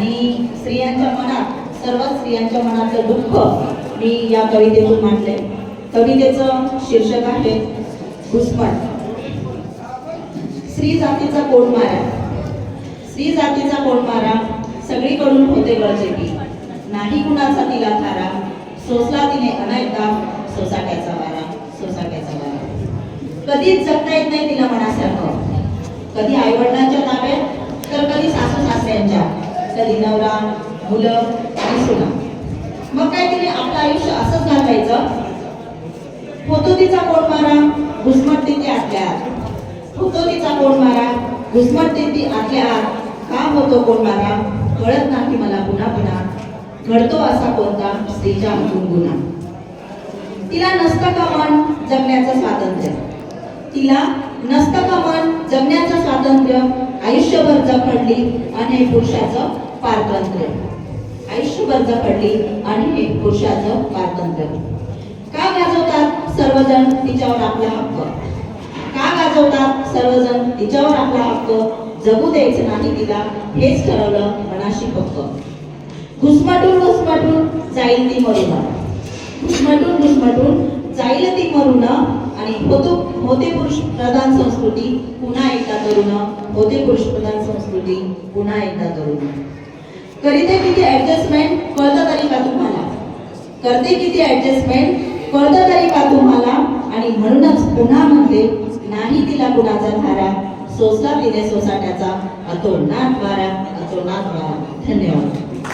आणि स्त्रियांच्या मनात सर्व स्त्रियांच्या मनातलं दुःख मी या कवितेतून मांडले कवितेचं शीर्षक आहे घुसमट स्त्री जातीचा कोण मारा स्त्री जातीचा कोण मारा सगळीकडून होते गळचेपी नाही कुणाचा तिला थारा सोसला तिने अनेकदा सोसाट्याचा वारा सोसाट्याचा वारा. कधीच जगता येत नाही तिला मनासारखं. कधी आईवडला ताब्यात तर कधी सासू सासऱ्यांच्या कधी नवरा मुलं आणि सुना. मग काय तिने आपलं आयुष्य असंच घालवायचं. होतो तिचा कोण मारा घुसमट देते आतल्या आत होतो तिचा कोण मारा घुसमट देते आतल्या आत का होतो कोण मारा? कळत नाही मला पुन्हा पुन्हा घडतो असा कोणता? स्त्रीच्या हातून गुन्हा. तिला नसतं का मन? जगण्याचं स्वातंत्र्य. तिला नसतं का मन? जगण्याचं स्वातंत्र्य. आयुष्यभर जखडली अनेक पुरुषाचं पारतंत्र्य. आयुष्यभर जखडली एक पुरुषाचं पारतंत्र्य. का गाजवतात सर्वजण तिच्यावर आपला हक्क? का गाजवतात सर्वजण तिच्यावर आपला हक्क? जगू द्यायचं नाही तिला हेच ठरवलं मनाशी पक्क घुसमटून घुसमटून जाईल ती मरून. घुसमटून घुसमटून जाईल ती मरून आणि होतो होते पुरुष प्रधान संस्कृती पुन्हा एकदा तरुण होते पुरुष प्रधान संस्कृती पुन्हा एकदा तरुण करीते किती ऍडजस्टमेंट कळतं तरी का तुम्हाला? करते किती ऍडजस्टमेंट कळतं तरी का तुम्हाला? आणि म्हणूनच पुन्हा म्हणते नाही तिला कुणाचा धारा सोसला तिने सोसाट्याचा अतो नाथ वारा अतोनात वारा. धन्यवाद.